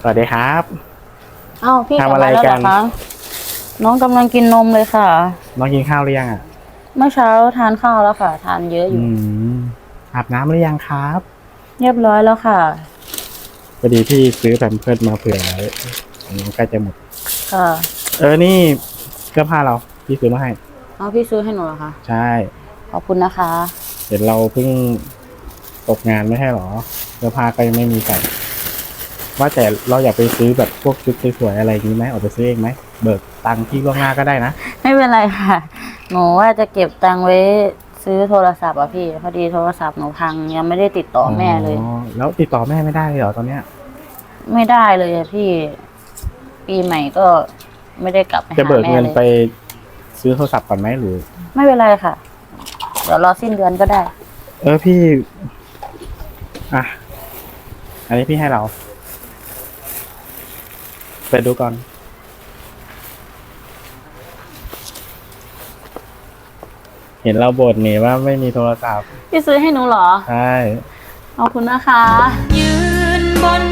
สวัสดีครับ อ้าวพี่ทำอะไรลับมาแล้วเหกัอนคะน้องกำลังกินนมเลยค่ะ น้องกินข้าวหรือยังอะ เมื่อเช้าทานข้าวแล้วค่ะ ทานเยอะอยู่อืมอาบน้ำหรือยังครับ เรียบร้อยแล้วค่ะ พอดีพี่ซื้อแผ่นเพิดมาเผื่อไว้อันนี้ใกล้จะหมด ค่ะเออนี่เสื้อผ้าเราพี่ซื้อมาให้ เอาพี่ซื้อให้หนูเหรอคะใช่ ขอบคุณนะคะเห็นเราเพิ่งตกงานไม่ใช่หรอ เสื้อผ้าก็ยังไม่มีใส่ ว่าแต่เราอยากไปซื้อแบบพวกชุดสวยๆอะไรอย่างนี้ไหมออกไปซื้อเองไหมเบิกตังค์ที่ล่วงหน้าก็ได้นะ ไม่เป็นไรค่ะ หนูว่าจะเก็บตังค์ไว้ซื้อโทรศัพท์อะพี่ พอดีโทรศัพท์หนูพังยังไม่ได้ติดต่อแม่เลย อ๋อแล้วติดต่อแม่ไม่ได้เลยเหรอตอนเนี้ยไม่ได้เลยอะพี่ ปีใหม่ก็ไม่ได้กลับไปจะหาเบิกแม่เงินเลไปยซื้อโทรศัพท์ก่อนไหมหรือ ไม่เป็นไรค่ะ เดี๋ยวรอสิ้นเดือนก็ได้ เออพี่ อะ อันนี้พี่ให้เรา ไปดูก่อน เห็นเราบ่นนี่ว่าไม่มีโทรศัพท์พี่ซื้อให้หนูเหรอ ใช่ ขอบคุณนะคะ ยืนบน